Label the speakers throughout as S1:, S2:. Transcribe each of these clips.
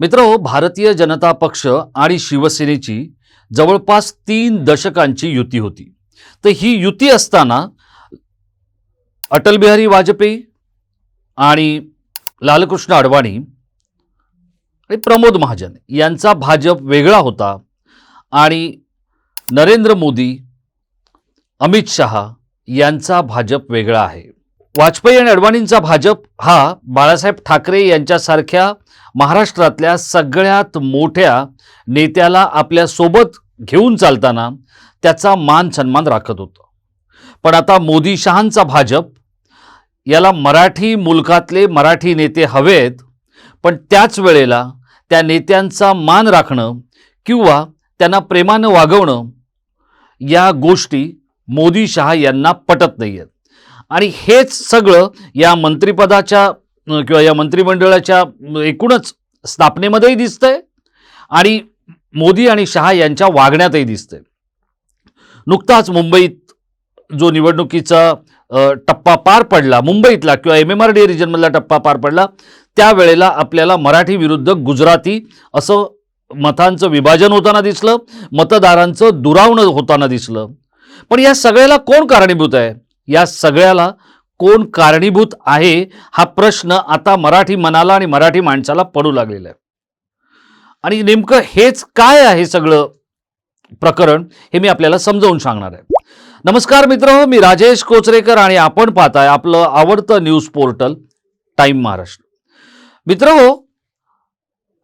S1: मित्र भारतीय जनता पक्ष आणि शिवसेनेची जवळपास तीन दशकांची युती होती. तर ही युती असताना अटल बिहारी वाजपेयी आणि लालकृष्ण अडवाणी आणि प्रमोद महाजन यांचा भाजप वेगळा होता आणि नरेंद्र मोदी अमित शहा यांचा भाजप वेगळा आहे. वाजपेयी आणि अडवाणींचा भाजप हा बाळासाहेब ठाकरे यांच्यासारख्या महाराष्ट्रातल्या सगळ्यात मोठ्या नेत्याला आपल्यासोबत घेऊन चालताना त्याचा मान सन्मान राखत होतं. पण आता मोदी शहांचा भाजप याला मराठी मुलकातले मराठी नेते हवेत पण त्याच वेळेला त्या नेत्यांचा मान राखणं किंवा त्यांना प्रेमानं वागवणं या गोष्टी मोदी शहा यांना पटत नाही आहेत आणि हेच सगळं या मंत्रिपदाच्या किंवा या मंत्रिमंडळाच्या एकूणच स्थापनेमध्येही दिसतंय आणि मोदी आणि शहा यांच्या वागण्यातही दिसतंय. नुकताच मुंबईत जो निवडणुकीचा टप्पा पार पडला मुंबईतला किंवा एम एम आर डी रिजनमधला टप्पा पार पडला त्यावेळेला आपल्याला मराठी विरुद्ध गुजराती असं मतांचं विभाजन होताना दिसलं मतदारांचं दुरावणं होताना दिसलं. पण या सगळ्याला कोण कारणीभूत आहे? या सगळ्याला कोण कारणीभूत आहे हा प्रश्न आता मराठी मनाला आणि मराठी माणसाला पडू लागलेला आहे. आणि नेमकं हेच काय आहे सगळं प्रकरण हे मी आपल्याला समजावून सांगणार आहे. नमस्कार मित्र मी राजेश कोचरेकर आणि आपण पाहताय आपलं आवडतं न्यूज पोर्टल टाइम महाराष्ट्र. मित्र हो,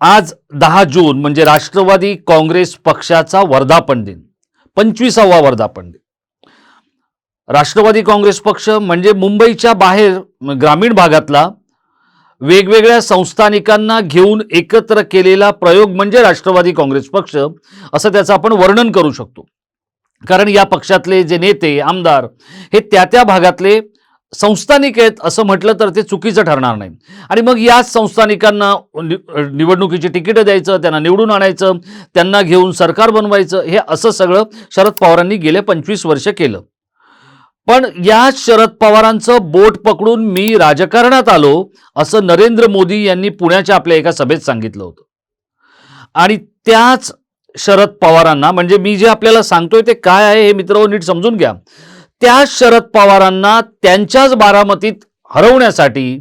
S1: आज दहा जून म्हणजे राष्ट्रवादी काँग्रेस पक्षाचा वर्धापन दिन पंचवीसावा वर्धापन दिन. राष्ट्रवादी काँग्रेस पक्ष म्हणजे मुंबईच्या बाहेर ग्रामीण भागातला वेगवेगळ्या संस्थानिकांना घेऊन एकत्र केलेला प्रयोग म्हणजे राष्ट्रवादी काँग्रेस पक्ष असं त्याचं आपण वर्णन करू शकतो. कारण या पक्षातले जे नेते आमदार हे त्या त्या भागातले संस्थानिक आहेत असं म्हटलं तर ते चुकीचं ठरणार नाही. आणि मग याच संस्थानिकांना नि- निवडणुकीची तिकीटं द्यायचं त्यांना निवडून आणायचं त्यांना घेऊन सरकार बनवायचं हे असं सगळं शरद पवारांनी गेले पंचवीस वर्ष केलं. पण या शरद पवारांचं बोट पकडून मी राजकारणात आलो असं नरेंद्र मोदी यांनी पुण्याच्या आपल्या एका सभेत सांगितलं होतं. आणि त्याच शरद पवारांना म्हणजे मी जे आपल्याला सांगतोय ते काय आहे हे मित्र नीट समजून घ्या. त्या शरद पवारांना त्यांच्याच बारामतीत हरवण्यासाठी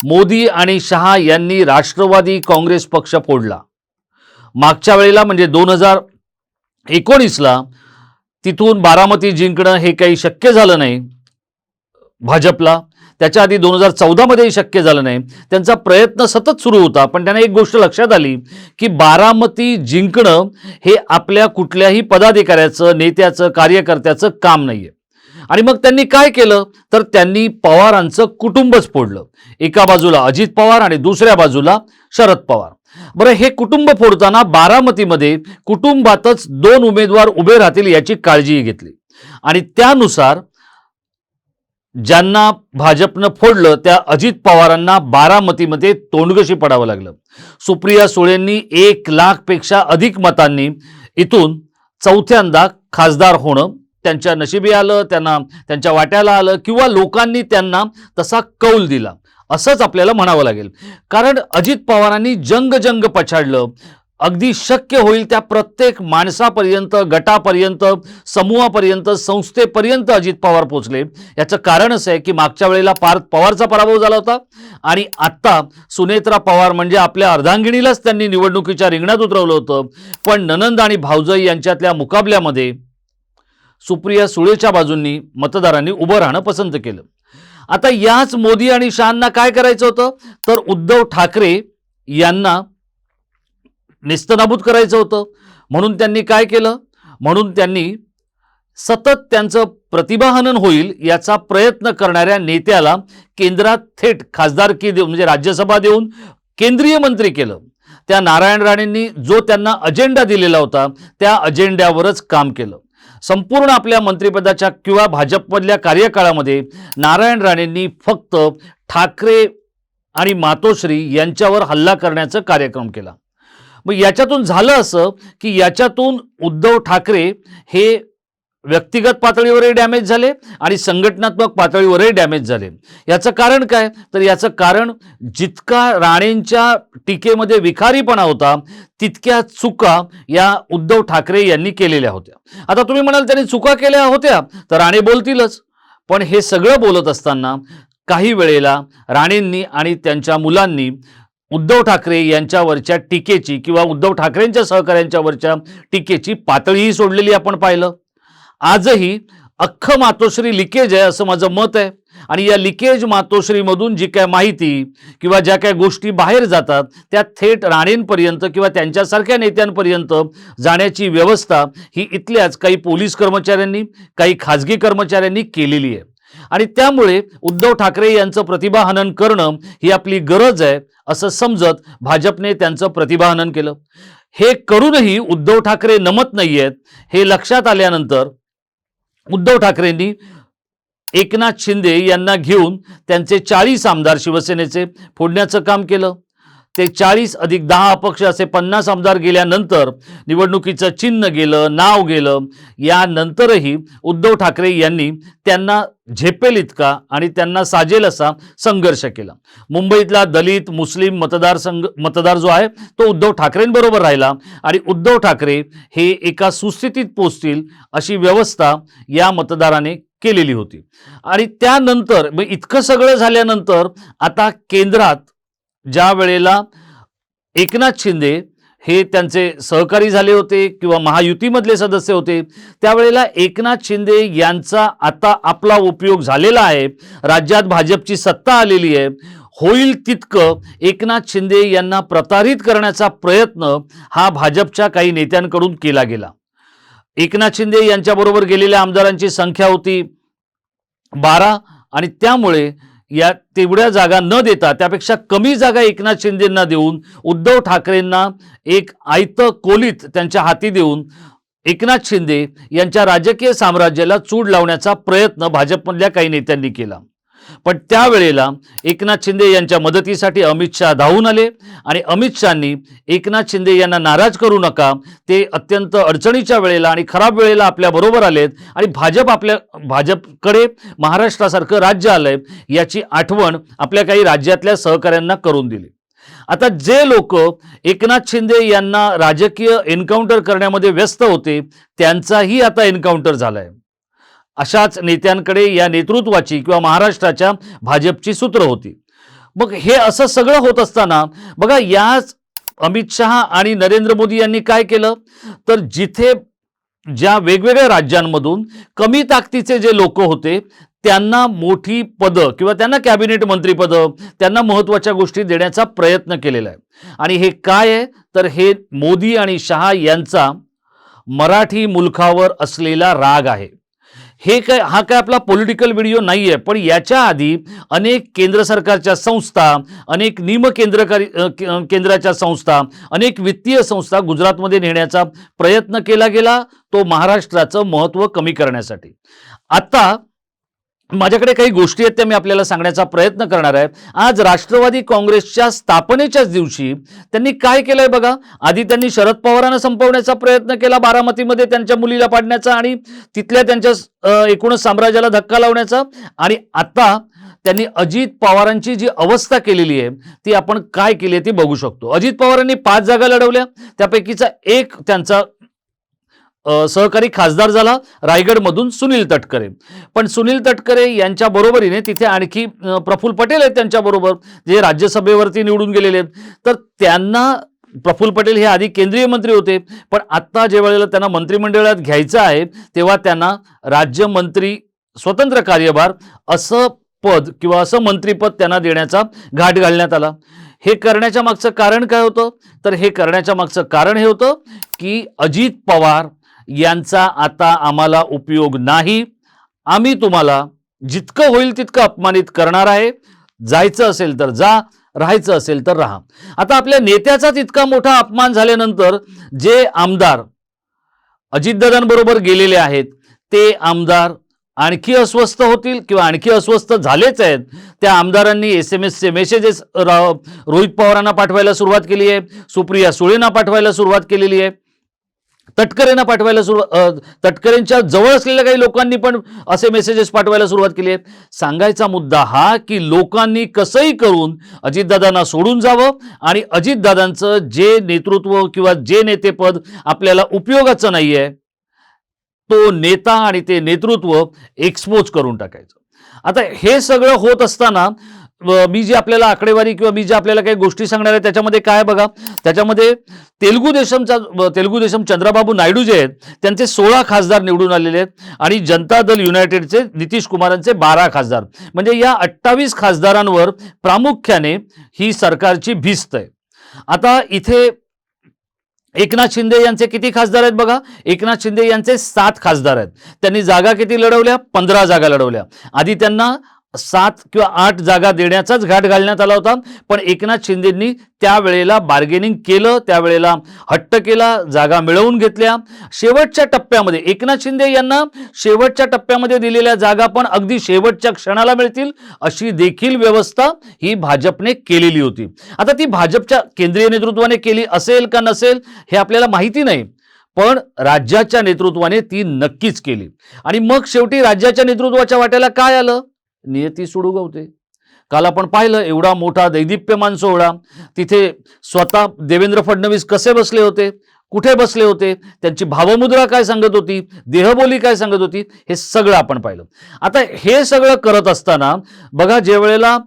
S1: मोदी आणि शहा यांनी राष्ट्रवादी काँग्रेस पक्ष फोडला. मागच्या वेळेला म्हणजे दोन हजार एकोणीसला तिथून बारामती जिंकणं हे काही शक्य झालं नाही. भाजपला. त्याच्या आधी दोन हजार चौदामध्येही शक्य झालं नाही. त्यांचा प्रयत्न सतत सुरू होता पण त्यांना एक गोष्ट लक्षात आली की बारामती जिंकणं हे आपल्या कुठल्याही पदाधिकाऱ्याचं नेत्याचं कार्यकर्त्याचं काम नाही आहे आणि मग त्यांनी काय केलं? तर त्यांनी पवारांचं कुटुंबच फोडलं. एका बाजूला अजित पवार आणि दुसऱ्या बाजूला शरद पवार. बरं हे कुटुंब फोडताना बारामतीमध्ये कुटुंबातच दोन उमेदवार उभे राहतील याची काळजीही घेतली. आणि त्यानुसार ज्यांना भाजपनं फोडलं त्या अजित पवारांना बारामतीमध्ये तोंडगशी पडावं लागलं. सुप्रिया सुळेंनी एक लाखपेक्षा अधिक मतांनी इथून चौथ्यांदा खासदार होणं त्यांच्या नशिबी आलं त्यांना त्यांच्या वाट्याला आलं किंवा लोकांनी त्यांना तसा कौल दिला. असंच आपल्याला म्हणावं लागेल. कारण अजित पवारांनी जंग जंग पछाडलं. अगदी शक्य होईल त्या प्रत्येक माणसापर्यंत गटापर्यंत समूहापर्यंत संस्थेपर्यंत अजित पवार पोचले याचं कारण असं आहे की मागच्या वेळेला पार पवारचा पराभव झाला होता. आणि आत्ता सुनेत्रा पवार म्हणजे आपल्या अर्धांगिणीलाच त्यांनी निवडणुकीच्या रिंगणात उतरवलं होतं. पण ननंद आणि भाऊजई यांच्यातल्या मुकाबल्यामध्ये सुप्रिया सुळेच्या बाजूंनी मतदारांनी उभं राहणं पसंत केलं. आता याच मोदी आणि शहांना काय करायचं होतं? तर उद्धव ठाकरे यांना नेस्तनाबूत करायचं होतं. म्हणून त्यांनी काय केलं? म्हणून त्यांनी सतत त्यांचं प्रतिभाहनन होईल याचा प्रयत्न करणाऱ्या नेत्याला केंद्रात थेट खासदारकी देऊन म्हणजे राज्यसभा देऊन केंद्रीय मंत्री केलं. त्या नारायण राणेंनी जो त्यांना अजेंडा दिलेला होता त्या अजेंड्यावरच काम केलं. संपूर्ण आपल्या मंत्रिपदाच्या किंवा भाजपमधल्या कार्यकाळामध्ये नारायण राणेंनी फक्त ठाकरे आणि मातोश्री यांच्यावर हल्ला करण्याचा कार्यक्रम केला. मग याच्यातून झालं असं की याच्यातून उद्धव ठाकरे हे व्यक्तिगत पातळीवरही डॅमेज झाले आणि संघटनात्मक पातळीवरही डॅमेज झाले. याचं कारण काय? तर याचं कारण जितका राणेंच्या टीकेमध्ये विखारीपणा होता तितक्या चुका या उद्धव ठाकरे यांनी केलेल्या होत्या. आता तुम्ही म्हणाल त्यांनी चुका केल्या होत्या तर राणे बोलतीलच. पण हे सगळं बोलत असताना काही वेळेला राणेंनी आणि त्यांच्या मुलांनी उद्धव ठाकरे यांच्यावरच्या टीकेची किंवा उद्धव ठाकरेंच्या सहकाऱ्यांच्यावरच्या टीकेची पातळीही सोडलेली आपण पाहिलं. आजही अख्ख मातोश्री लिकेज आहे असं माझं मत आहे. आणि या लिकेज मातोश्रीमधून जी काय माहिती किंवा ज्या काय गोष्टी बाहेर जातात त्या थेट राणेंपर्यंत किंवा त्यांच्यासारख्या नेत्यांपर्यंत जाण्याची व्यवस्था ही इथल्याच काही पोलीस कर्मचाऱ्यांनी काही खाजगी कर्मचाऱ्यांनी केलेली आहे. आणि त्यामुळे उद्धव ठाकरे यांचं प्रतिभाहनन करणं ही आपली गरज आहे असं समजत भाजपने त्यांचं प्रतिभाहनन केलं. हे करूनही उद्धव ठाकरे नमत नाही आहेत हे लक्षात आल्यानंतर उद्धव ठाकरेंनी एकनाथ शिंदे यांना घेऊन त्यांचे चाळीस आमदार शिवसेनेचे फोडण्याचं काम केलं. ते चाळीस अधिक दहा अपक्ष असे पन्नास आमदार गेल्यानंतर निवडणुकीचं चिन्ह गेलं नाव गेलं. यानंतरही उद्धव ठाकरे यांनी त्यांना झेपेल इतका आणि त्यांना साजेल असा संघर्ष केला. मुंबईतला दलित मुस्लिम मतदारसंघ मतदार जो आहे तो उद्धव ठाकरेंबरोबर राहिला आणि उद्धव ठाकरे हे एका सुस्थितीत पोचतील अशी व्यवस्था या मतदाराने केलेली होती. आणि त्यानंतर मग इतकं सगळं झाल्यानंतर आता केंद्रात ज्या वेळेला एकनाथ शिंदे हे त्यांचे सहकारी झाले होते किंवा महायुतीमधले सदस्य होते त्यावेळेला एकनाथ शिंदे यांचा आता आपला उपयोग झालेला आहे. राज्यात भाजपची सत्ता आलेली आहे. होईल तितकं एकनाथ शिंदे यांना प्रतारित करण्याचा प्रयत्न हा भाजपच्या काही नेत्यांकडून केला गेला. एकनाथ शिंदे यांच्याबरोबर गेलेल्या आमदारांची संख्या होती बारा आणि त्यामुळे या तेवढ्या जागा न देता त्यापेक्षा कमी जागा एकनाथ शिंदेंना देऊन उद्धव ठाकरेंना एक आयत कोलीत त्यांच्या हाती देऊन एकनाथ शिंदे यांच्या राजकीय साम्राज्याला चूड लावण्याचा प्रयत्न भाजपमधल्या काही नेत्यांनी केला. पण त्यावेळेला एकनाथ शिंदे यांच्या मदतीसाठी अमित शहा धावून आले आणि अमित शहानी एकनाथ शिंदे यांना नाराज करू नका ते अत्यंत अडचणीच्या वेळेला आणि खराब वेळेला आपल्याबरोबर आलेत आणि भाजप आपल्या भाजपकडे महाराष्ट्रासारखं राज्य आलंय याची आठवण आपल्या काही राज्यातल्या सहकाऱ्यांना करून दिली. आता जे लोक एकनाथ शिंदे यांना राजकीय एन्काउंटर करण्यामध्ये व्यस्त होते त्यांचाही आता एन्काउंटर झालाय. अशाच नेत्यांकडे या नेतृत्वाची किंवा महाराष्ट्राच्या भाजपची सूत्र होती. मग हे असं सगळं होत असताना बघा याच अमित शहा आणि नरेंद्र मोदी यांनी काय केलं? तर जिथे ज्या वेगवेगळ्या राज्यांमधून कमी ताकदीचे जे लोक होते त्यांना मोठी पदं किंवा त्यांना कॅबिनेट मंत्रीपदं त्यांना महत्त्वाच्या गोष्टी देण्याचा प्रयत्न केलेला आहे. आणि हे काय आहे? तर हे मोदी आणि शहा यांचा मराठी मुलखावर असलेला राग आहे. हे काय हा काय आपला पॉलिटिकल व्हिडिओ नाही आहे पण याच्या आधी अनेक केंद्र सरकारच्या संस्था अनेक निम केंद्रकारी केंद्राच्या संस्था अनेक वित्तीय संस्था गुजरातमध्ये नेण्याचा प्रयत्न केला गेला तो महाराष्ट्राचं महत्त्व कमी करण्यासाठी. आता माझ्याकडे काही गोष्टी आहेत त्या मी आपल्याला सांगण्याचा प्रयत्न करणार आहे. आज राष्ट्रवादी काँग्रेसच्या स्थापनेच्याच दिवशी त्यांनी काय केलंय बघा? आधी त्यांनी शरद पवारांना संपवण्याचा प्रयत्न केला बारामतीमध्ये त्यांच्या मुलीला पाडण्याचा आणि तिथल्या त्यांच्या एकूणच साम्राज्याला धक्का लावण्याचा. आणि आता त्यांनी अजित पवारांची जी अवस्था केलेली आहे ती आपण काय केली आहे ती बघू शकतो. अजित पवारांनी पाच जागा लढवल्या. त्यापैकीचा एक त्यांचा सहकारी खासदार झाला रायगडमधून सुनील तटकरे. पण सुनील तटकरे यांच्या बरोबरीने तिथे आणखी प्रफुल प्रफुल्ल पटेल आहेत त्यांच्याबरोबर जे राज्यसभेवरती निवडून गेलेले आहेत. तर त्यांना प्रफुल्ल पटेल हे आधी केंद्रीय मंत्री होते पण आत्ता जे वेळेला त्यांना मंत्रिमंडळात घ्यायचं आहे तेव्हा त्यांना राज्यमंत्री स्वतंत्र कार्यभार असं पद किंवा असं मंत्रीपद त्यांना देण्याचा घाट घालण्यात आला. हे करण्याच्या मागचं कारण काय होतं? तर हे करण्याच्या मागचं कारण हे होतं की अजित पवार यांचा आता आम्हाला उपयोग नाही. आम्ही तुम्हाला जितकं होईल तितकं अपमानित करणार आहे. जायचं असेल तर जा राहायचं असेल तर राहा. आता आपल्या नेत्याचाच इतका मोठा अपमान झाल्यानंतर जे आमदार अजितदादांबरोबर गेलेले आहेत ते आमदार आणखी अस्वस्थ होतील किंवा आणखी अस्वस्थ झालेच आहेत. त्या आमदारांनी एस एम एसचे मेसेजेस रोहित पवारांना पाठवायला सुरुवात केली आहे. सुप्रिया सुळेंना पाठवायला सुरुवात केलेली आहे. तटकरेंना पाठवायला सुरुवात तटकरेंच्या जवळ असलेल्या काही लोकांनी पण असे मेसेजेस पाठवायला सुरुवात केली आहे सांगायचा मुद्दा हा की लोकांनी कसंही करून अजितदादांना सोडून जावं आणि अजितदादांचं जे नेतृत्व किंवा जे नेतेपद आपल्याला उपयोगाचं नाही आहे तो नेता आणि ते नेतृत्व एक्सपोज करून टाकायचं. आता हे सगळं होत असताना मी जी आपल्याला आकडेवारी किंवा मी जे आपल्याला काही गोष्टी सांगणार आहे त्याच्यामध्ये काय बघा? त्याच्यामध्ये तेलुगू देशमचा तेलुगू देशम चंद्राबाबू नायडू जे आहेत त्यांचे सोळा खासदार निवडून आलेले आहेत आणि जनता दल युनायटेडचे नितीश कुमारांचे बारा खासदार. म्हणजे या अठ्ठावीस खासदारांवर प्रामुख्याने ही सरकारची भिस्त आहे. आता इथे एकनाथ शिंदे यांचे किती खासदार आहेत बघा? एकनाथ शिंदे यांचे सात खासदार आहेत. त्यांनी जागा किती लढवल्या? पंधरा जागा लढवल्या. आधी त्यांना सात किंवा आठ जागा देण्याचाच घाट घालण्यात आला होता. पण एकनाथ शिंदेंनी त्यावेळेला बार्गेनिंग केलं त्यावेळेला हट्ट केला जागा मिळवून घेतल्या. शेवटच्या टप्प्यामध्ये एकनाथ शिंदे यांना शेवटच्या टप्प्यामध्ये दिलेल्या जागा पण अगदी शेवटच्या क्षणाला मिळतील अशी देखील व्यवस्था ही भाजपने केलेली होती. आता ती भाजपच्या केंद्रीय नेतृत्वाने केली असेल का नसेल हे आपल्याला माहिती नाही. पण राज्याच्या नेतृत्वाने ती नक्कीच केली. आणि मग शेवटी राज्याच्या नेतृत्वाच्या वाट्याला काय आलं? नियती सुडुगवते. काल आपण पाहिलं एवढा मोठा दैदिप्यमान सोहळा तिथे स्वतः देवेंद्र फडणवीस कसे बसले होते? कुठे बसले होते? त्यांची भावमुद्रा काय सांगत होती? देहबोली काय सांगत होती? हे सगळं आपण पाहिलं. आता हे सगळं करत असताना बघा जे वेळेला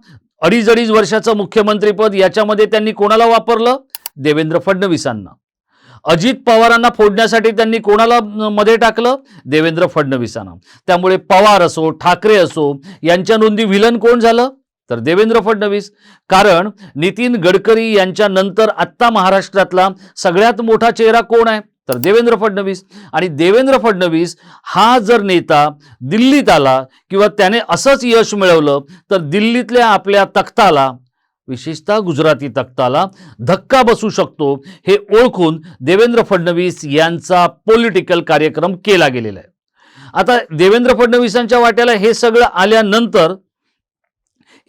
S1: अडीच अडीच वर्षाचं मुख्यमंत्रीपद याच्यामध्ये त्यांनी कोणाला वापरलं? देवेंद्र फडणवीसांना. अजित पवारांना फोडण्यासाठी त्यांनी कोणाला मध्ये टाकलं? देवेंद्र फडणवीसांना. त्यामुळे पवार असो ठाकरे असो यांच्या नोंदी विलन कोण झालं? तर देवेंद्र फडणवीस. कारण नितीन गडकरी यांच्या नंतर आत्ता महाराष्ट्रातला सगळ्यात मोठा चेहरा कोण आहे? तर देवेंद्र फडणवीस. आणि देवेंद्र फडणवीस हा जर नेता दिल्लीत आला किंवा त्याने असंच यश मिळवलं तर दिल्लीतल्या आपल्या तख्ताला विशेषतः गुजराती तख्ताला धक्का बसू शकतो हे ओळखून देवेंद्र फडणवीस यांचा पॉलिटिकल कार्यक्रम केला गेलेला आहे. आता देवेंद्र फडणवीसांच्या वाट्याला हे सगळं आल्यानंतर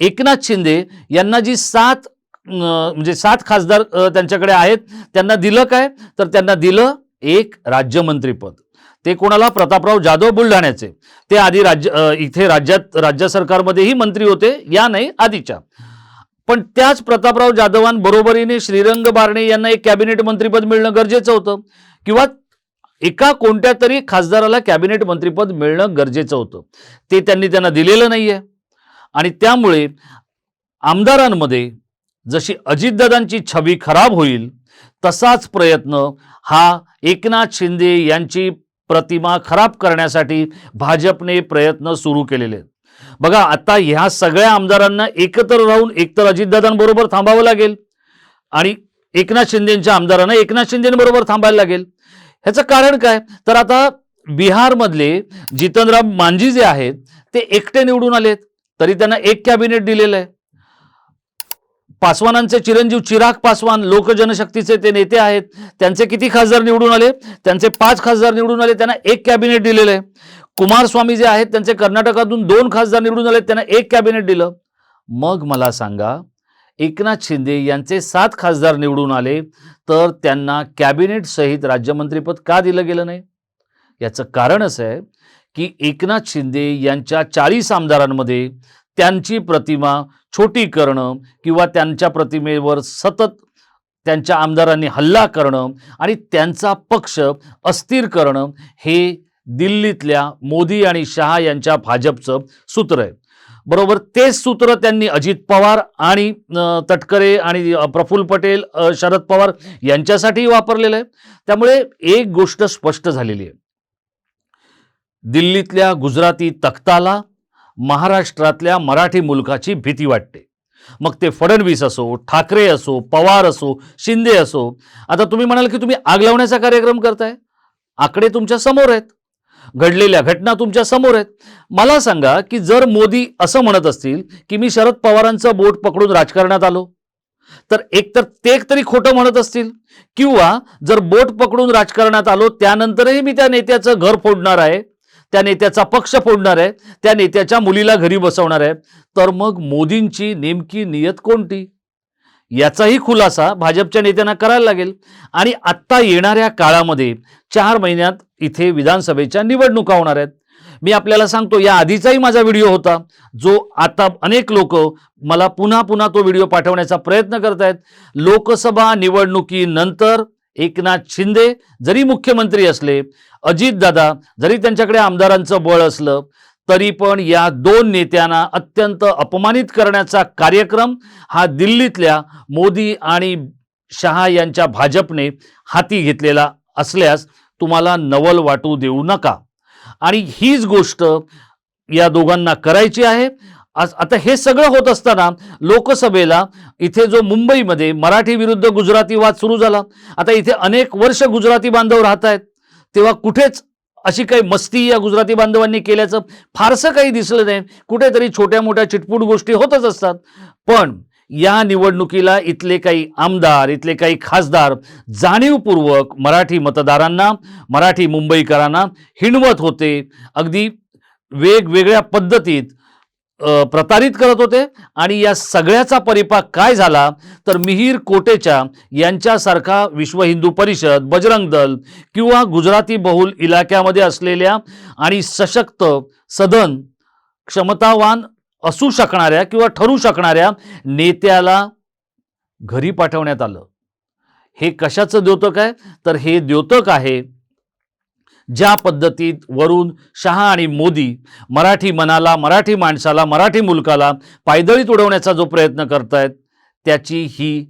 S1: एकनाथ शिंदे यांना जी सात म्हणजे सात खासदार त्यांच्याकडे आहेत त्यांना दिलं काय? तर त्यांना दिलं एक राज्यमंत्रीपद ते कोणाला? प्रतापराव जाधव बुलढाण्याचे. ते आधी राज्य इथे राज्यात राज्य सरकारमध्येही मंत्री होते या नाही आधीच्या. पण त्याच प्रतापराव जाधवांबरोबरीने श्रीरंग बारणे यांना एक कॅबिनेट मंत्रीपद मिळणं गरजेचं होतं. किंवा एका कोणत्या तरी खासदाराला कॅबिनेट मंत्रीपद मिळणं गरजेचं होतं. ते त्यांनी त्यांना दिलेलं नाही आहे आणि त्यामुळे आमदारांमध्ये जशी अजितदादांची छबी खराब होईल तसाच प्रयत्न हा एकनाथ शिंदे यांची प्रतिमा खराब करण्यासाठी भाजपने प्रयत्न सुरू केलेले आहेत. बघा आता ह्या सगळ्या आमदारांना एकत्र राहून एकतर अजितदादांबरोबर थांबावं लागेल आणि एकनाथ शिंदेच्या आमदारांना एकनाथ शिंदेबरोबर थांबायला लागेल. ह्याचं कारण काय? तर आता बिहारमधले जितनराम मांझी जे आहेत ते एकटे निवडून आलेत. तरी त्यांना एक कॅबिनेट दिलेलं आहे. पासवानांचे चिरंजीव चिराग पासवान लोक जनशक्तीचे ते नेते आहेत. त्यांचे किती खासदार निवडून आले? त्यांचे पाच खासदार निवडून आले त्यांना एक कॅबिनेट दिलेलं आहे. कुमारस्वामी जे आहेत त्यांचे कर्नाटकातून दोन खासदार निवडून आले त्यांना एक कॅबिनेट दिलं. मग मला सांगा एकनाथ शिंदे यांचे सात खासदार निवडून आले तर त्यांना कॅबिनेट सहित राज्यमंत्रीपद का दिलं गेलं नाही? याचं कारण असं आहे की एकनाथ शिंदे यांच्या चाळीस आमदारांमध्ये त्यांची प्रतिमा छोटी करणं किंवा त्यांच्या प्रतिमेवर सतत त्यांच्या आमदारांनी हल्ला करणं आणि त्यांचा पक्ष अस्थिर करणं हे दिल्लीतल्या मोदी आणि शहा यांच्या भाजपचं सूत्र आहे. बरोबर तेच सूत्र त्यांनी अजित पवार आणि तटकरे आणि प्रफुल्ल पटेल शरद पवार यांच्यासाठी वापरलेलं आहे. त्यामुळे एक गोष्ट स्पष्ट झालेली आहे. दिल्लीतल्या गुजराती तख्ताला महाराष्ट्रातल्या मराठी मुलकाची भीती वाटते. मग ते फडणवीस असो ठाकरे असो पवार असो शिंदे असो आता तुम्ही म्हणाल की तुम्ही आग लावण्याचा कार्यक्रम करताय. आकडे तुमच्यासमोर आहेत. घडलेल्या घटना तुमच्यासमोर आहेत. मला सांगा की जर मोदी असं म्हणत असतील की मी शरद पवारांचं बोट पकडून राजकारणात आलो तर एकतर ते तरी खोटं म्हणत असतील? किंवा जर बोट पकडून राजकारणात आलो त्यानंतरही मी त्या नेत्याचं घर फोडणार आहे त्या नेत्याचा पक्ष फोडणार आहे त्या नेत्याच्या मुलीला घरी बसवणार आहे तर मग मोदींची नेमकी नियत कोणती? याचाही खुलासा भाजपच्या नेत्यांना करायला लागेल. आणि आत्ता येणाऱ्या काळामध्ये चार महिन्यात इथे विधानसभेच्या निवडणुका होणार आहेत. मी आपल्याला सांगतो या आधीचाही माझा व्हिडिओ होता जो आता अनेक लोक मला पुन्हा पुन्हा तो व्हिडिओ पाठवण्याचा प्रयत्न करत आहेत. लोकसभा निवडणुकीनंतर एकनाथ शिंदे जरी मुख्यमंत्री असले अजितदादा जरी त्यांच्याकडे आमदारांचं बळ असलं तरी पण या दोन नेत्यांना अत्यंत अपमानित करण्याचा कार्यक्रम हा दिल्लीतल्या मोदी आणि शहा यांच्या भाजपने हाती घेतलेला असल्यास तुम्हाला नवल वाटू देऊ नका. आणि हीच गोष्ट या दोघांना करायची आहे. आता हे सगळं होत असताना लोकसभेला इथे जो मुंबईमध्ये मराठी विरुद्ध गुजराती वाद सुरू झाला. आता इथे अनेक वर्ष गुजराती बांधव राहत आहेत तेव्हा कुठेच अशी काही मस्ती या गुजराती बांधवांनी केल्याचं फारसं काही दिसलं नाही. कुठेतरी छोट्या मोठ्या चिटपूट गोष्टी होतच असतात. पण या निवडणुकीला इथले काही आमदार इथले काही खासदार जाणीवपूर्वक मराठी मतदारांना मराठी मुंबईकरांना हिणवत होते. अगदी वेगवेगळ्या पद्धतीत प्रतारित करत होते. आणि या सगळ्याचा परिपाक काय झाला? तर मिहीर कोटेच्या यांच्यासारखा विश्व हिंदू परिषद बजरंग दल किंवा गुजराती बहुल इलाक्यामध्ये असलेल्या आणि सशक्त सदन क्षमतावान असू शकणाऱ्या किंवा ठरू शकणाऱ्या नेत्याला घरी पाठवण्यात आलं. हे कशाचं द्योतक आहे? तर हे द्योतक आहे ज्या पद्धतीत वरून शहा आणि मोदी मराठी मनाला मराठी माणसाला मराठी मुलकाला पायदळीत उडवण्याचा जो प्रयत्न करतायत त्याची ही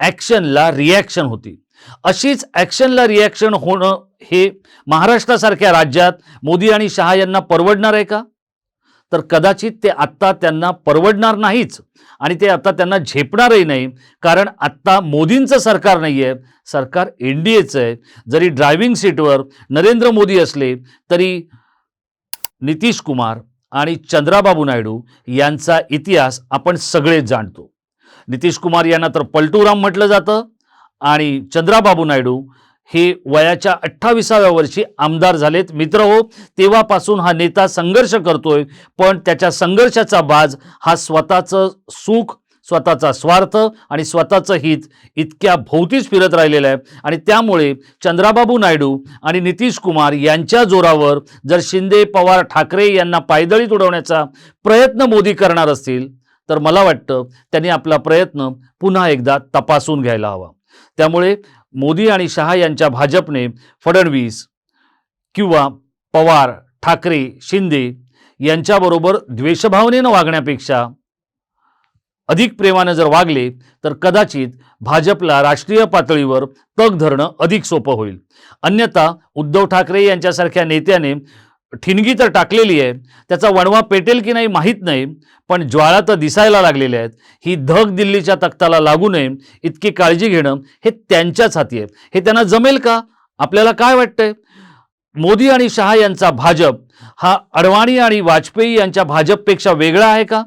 S1: ॲक्शनला रिॲक्शन होती. अशीच ॲक्शनला रिॲक्शन होणं हे महाराष्ट्रासारख्या राज्यात मोदी आणि शहा यांना परवडणार आहे का? तर कदाचित ते आत्ता त्यांना परवडणार नाहीच आणि ते आता त्यांना झेपणारही नाही. कारण आत्ता मोदींचं सरकार नाही आहे सरकार एन डी एचं आहे. जरी ड्रायव्हिंग सीटवर नरेंद्र मोदी असले तरी नितीश कुमार आणि चंद्राबाबू नायडू यांचा इतिहास आपण सगळेच जाणतो. नितीश कुमार यांना तर पलटूराम म्हटलं जातं आणि चंद्राबाबू नायडू हे वयाच्या अठ्ठावीसाव्या वर्षी आमदार झालेत. मित्र हो तेव्हापासून हा नेता संघर्ष करतोय पण त्याच्या संघर्षाचा बाज हा स्वतःचं सुख स्वतःचा स्वार्थ आणि स्वतःचं हित इतक्या भोवतीच फिरत राहिलेलं आहे. आणि त्यामुळे चंद्राबाबू नायडू आणि नितीश कुमार यांच्या जोरावर जर शिंदे पवार ठाकरे यांना पायदळीत उडवण्याचा प्रयत्न मोदी करणार असतील तर मला वाटतं त्यांनी आपला प्रयत्न पुन्हा एकदा तपासून घ्यायला हवा. त्यामुळे मोदी आणि शहा यांच्या भाजपने फडणवीस किंवा पवार ठाकरे शिंदे यांच्याबरोबर द्वेषभावनेनं वागण्यापेक्षा अधिक प्रेमानं जर वागले तर कदाचित भाजपला राष्ट्रीय पातळीवर तग धरणं अधिक सोपं होईल. अन्यथा उद्धव ठाकरे यांच्यासारख्या नेत्याने ठिणगी तर टाकलेली आहे. त्याचा वणवा पेटेल की नाही माहीत नाही पण ज्वाळा तर दिसायला लागलेल्या आहेत. ही धग दिल्लीच्या तख्ताला लागू नये इतकी काळजी घेणं हे त्यांच्याच हाती आहे. हे त्यांना जमेल का? आपल्याला काय वाटतंय? मोदी आणि शहा यांचा भाजप हा अडवाणी आणि वाजपेयी यांच्या भाजपपेक्षा वेगळा आहे का?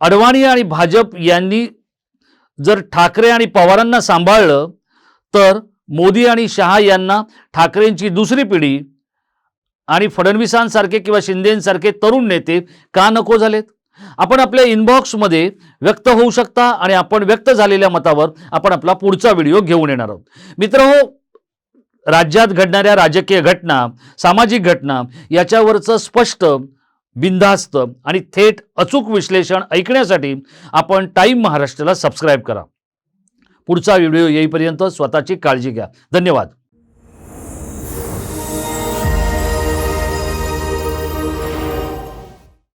S1: अडवाणी आणि भाजप यांनी जर ठाकरे आणि पवारांना सांभाळलं तर मोदी आणि शहा यांना ठाकरेंची दुसरी पिढी आणि फडणवीसांसारखे किंवा शिंदेसारखे तरुण नेते का नको झालेत? आपण आपल्या इनबॉक्समध्ये व्यक्त होऊ शकता आणि आपण व्यक्त झालेल्या मतावर आपण आपला पुढचा व्हिडिओ घेऊन येणार आहोत. मित्र हो राज्यात घडणाऱ्या राजकीय घटना सामाजिक घटना याच्यावरचं स्पष्ट बिनधास्त आणि थेट अचूक विश्लेषण ऐकण्यासाठी आपण टाईम महाराष्ट्राला सबस्क्राईब करा. पुढचा व्हिडिओ येईपर्यंत स्वतःची काळजी घ्या. धन्यवाद.